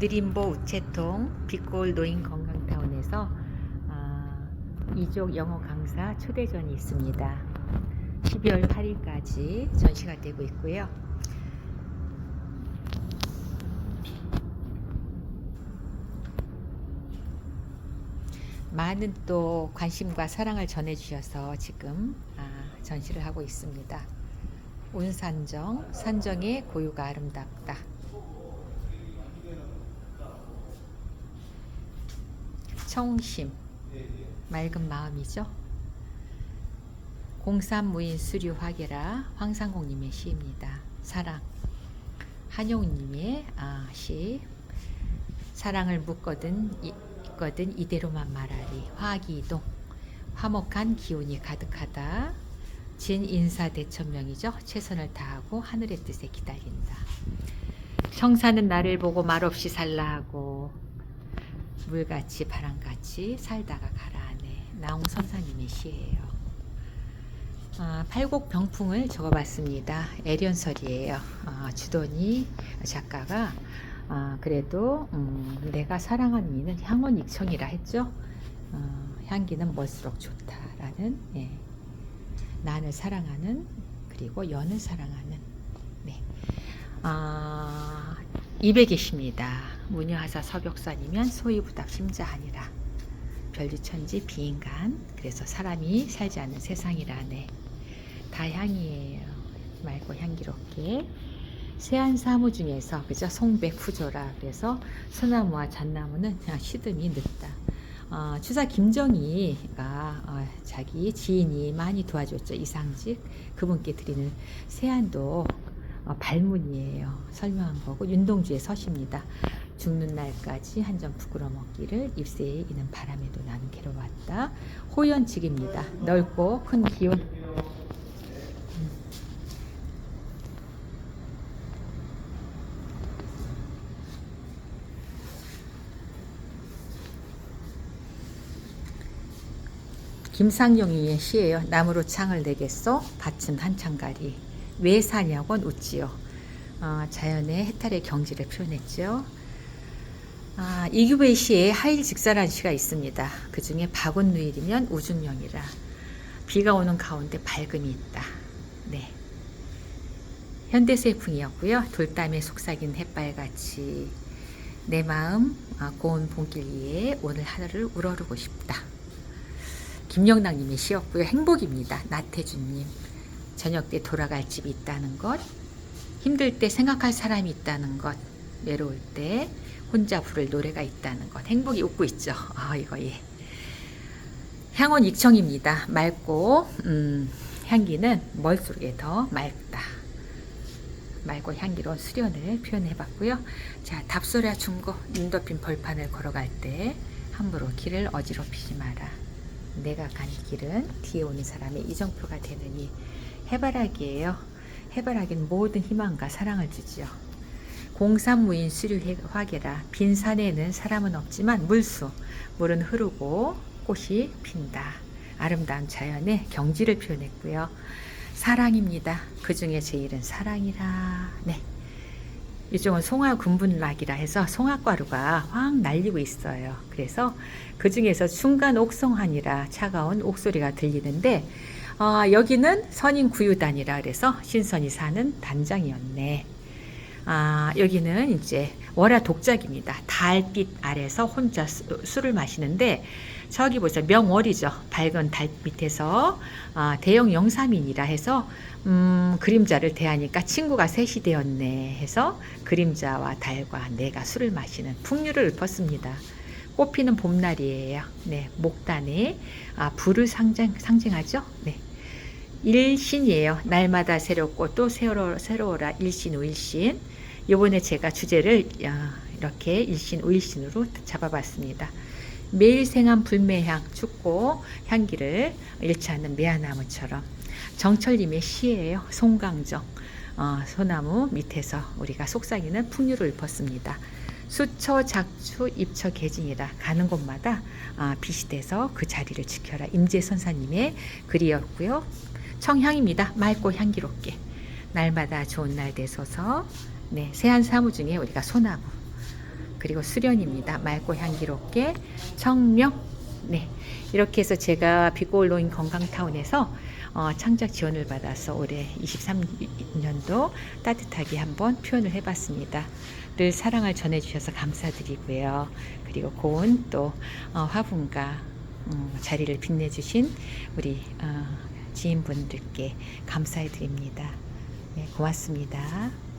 느림보 우체통 빛골 노인 건강타운에서 아, 이족 영어 강사 초대전이 있습니다. 12월 8일까지 전시가 되고 있고요. 많은 또 관심과 사랑을 전해주셔서 지금 아, 전시를 하고 있습니다. 운산정, 산정의 고유가 아름답다. 청심, 맑은 마음이죠. 공산무인 수류 화계라 황상공님의 시입니다. 사랑, 한용님의 아, 시. 사랑을 묻거든 이- 있거든 이대로만 말하리 화기이동 화목한 기운이 가득하다 진 인사 대천명이죠 최선을 다하고 하늘의 뜻에 기다린다 청사는 나를 보고 말없이 살라 하고 물같이 바람같이 살다가 가라하네 나홍 선사님의 시예요 아, 팔곡 병풍을 적어봤습니다 애련설이에요 아, 주돈이 작가가 아, 그래도 음, 내가 사랑하는 이는 향원 익청이라 했죠. 어, 향기는 멀수록 좋다라는 예. 난을 사랑하는 그리고 연을 사랑하는 네. 아, 입에 계십니다. 무녀하사 서벽산이면 소이부답 심자하니라. 별주천지 비인간 그래서 사람이 살지 않는 세상이라네. 다 향이에요. 맑고 향기롭게 세안 사무 중에서 그죠 송백 후조라 그래서 소나무와 잣나무는 그냥 시듬이 늦다. 어, 추사 김정희가 어, 자기 지인이 많이 도와줬죠 이상직 그분께 드리는 세안도 어, 발문이에요 설명한 거고 윤동주의 서십니다. 죽는 날까지 한 점 부끄러 먹기를 입새에 이는 바람에도 나는 괴로웠다. 호연칙입니다. 넓고 큰 기운 김상용이의 시예요. 나무로 창을 내겠소. 밭은 한창가리. 왜 사냐곤 웃지요. 어, 자연의 해탈의 경지를 표현했죠. 아, 이규배의 시에 하일 직사라는 시가 있습니다. 그 중에 박운누일이면 우중령이라. 비가 오는 가운데 밝음이 있다. 네. 현대세풍이었고요. 돌담에 속삭인 햇발같이 내 마음 아, 고운 봄길 위에 오늘 하늘을 우러르고 싶다. 김영락님의 시였고요. 행복입니다. 나태주님. 저녁 때 돌아갈 집이 있다는 것. 힘들 때 생각할 사람이 있다는 것. 외로울 때 혼자 부를 노래가 있다는 것. 행복이 웃고 있죠. 아 이거 예. 향원 익청입니다. 맑고 음, 향기는 멀수록에 더 맑다. 맑고 향기로운 수련을 표현해봤고요. 자 답소라 중고 눈 덮인 벌판을 걸어갈 때 함부로 길을 어지럽히지 마라. 내가 간 길은 뒤에 오는 사람의 이정표가 되느니 해바라기예요. 해바라기는 모든 희망과 사랑을 주지요. 공산무인 수류 화계라 빈 산에는 사람은 없지만 물수 물은 흐르고 꽃이 핀다. 아름다운 자연의 경지를 표현했고요. 사랑입니다. 그 중에 제일은 사랑이라. 네. 이쪽은 송화 군분락이라 해서 송화가루가 확 날리고 있어요. 그래서 그 중에서 중간 옥성환이라 차가운 옥소리가 들리는데 어, 여기는 선인 구유단이라 그래서 신선이 사는 단장이었네. 아, 여기는 이제 월화 독작입니다. 달빛 아래서 혼자 수, 술을 마시는데 저기 보세요. 명월이죠. 밝은 달 밑에서 아, 대형 영사민이라 해서 음, 그림자를 대하니까 친구가 셋이 되었네 해서 그림자와 달과 내가 술을 마시는 풍류를 읊었습니다. 꽃피는 봄날이에요. 네, 목단에 아, 불을 상징, 상징하죠. 네. 일신이에요. 날마다 새롭고 또 새로, 새로워라 일신 우일신. 요번에 제가 주제를 아, 이렇게 일신 우일신으로 잡아봤습니다. 매일 생한 불매향 춥고 향기를 잃지 않는 매화나무처럼 정철님의 시예요. 송강정 어, 소나무 밑에서 우리가 속삭이는 풍류를 읊었습니다. 수처 작추 입처 개진이라 가는 곳마다 아, 빛이 돼서 그 자리를 지켜라 임재 선사님의 글이었고요. 청향입니다. 맑고 향기롭게 날마다 좋은 날 되소서. 네, 세안 사무 중에 우리가 소나무 그리고 수련입니다. 맑고 향기롭게 청명. 네. 이렇게 해서 제가 비골로인 건강타운에서 어, 창작 지원을 받아서 올해 23년도 따뜻하게 한번 표현을 해봤습니다. 늘 사랑을 전해주셔서 감사드리고요. 그리고 고운 또 어, 화분과 음, 자리를 빛내주신 우리 어, 지인분들께 감사해 드립니다. 네, 고맙습니다.